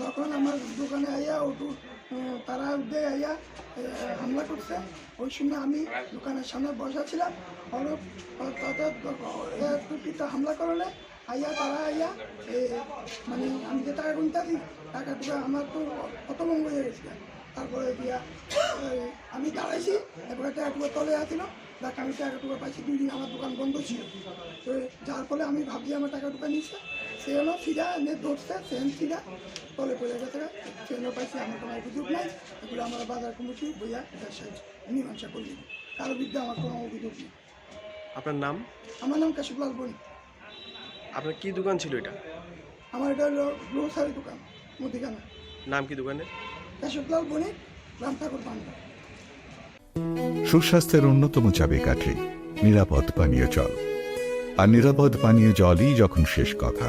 তখন আমার দোকানে আইয়া ওটু তারা উঠে আইয়া হামলা করছে। ওই সময় আমি দোকানের সামনে বসা ছিলাম। তাদের টুপিটা হামলা করলে, আইয়া তারা আইয়া মানে আমি যে টাকা গুনতে আছি টাকা টুকা আমার তো কত মঙ্গ হয়ে গেছে। তারপরে দিয়া আমি দাঁড়াইছি, এরপরে টাকা টুকা তলে আসছিল দেখ, আমি টাকা টুকা পাইছি, দুই দিন আমার দোকান বন্ধ ছিল। তো যার ফলে আমি ভাবছি আমার টাকা টুকা নিচ্ছে ধরছে সেন সিধা তলে পড়ে গেছে সেগুলো পাইছি আমার কোনো অভিযোগ নাই। এগুলো আমার বাজার কমিটি বইয়া সাহায্য মীমাংসা করলি কারও বিরুদ্ধে আমার কোনো অভিযোগ নেই। আপনার নাম? আমার নাম কাশিফলাল বণিক। আপনার কি দোকান ছিল এটা? আমার এটা হলো গ্রোসারি দোকান মুদিখানা। নাম কি দোকানের কাশিফলাল বণিক রাম ঠাকুর পান্ডা সুস্বাস্থ্যের অন্যতম চাবিকাঠি নিরাপদ পানীয় জল। আর নিরাপদ পানীয় জলই যখন শেষ কথা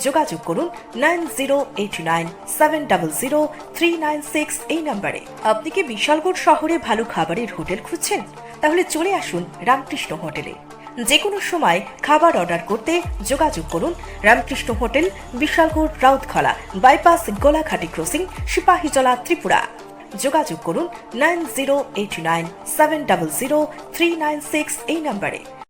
যোগাযোগ করুন নাইন এই নম্বরে। আপনি কি বিশালগড় শহরে ভালো খাবারের হোটেল খুঁজছেন? তাহলে চলে আসুন রামকৃষ্ণ হোটেলে। যে কোনো সময় খাবার অর্ডার করতে যোগাযোগ করুন Ramakrishna hotel, Bishalgarh Rautkhola, bypass Golaghati crossing, Sepahijala Tripura. যোগাযোগ করুন নাইন এই নম্বরে।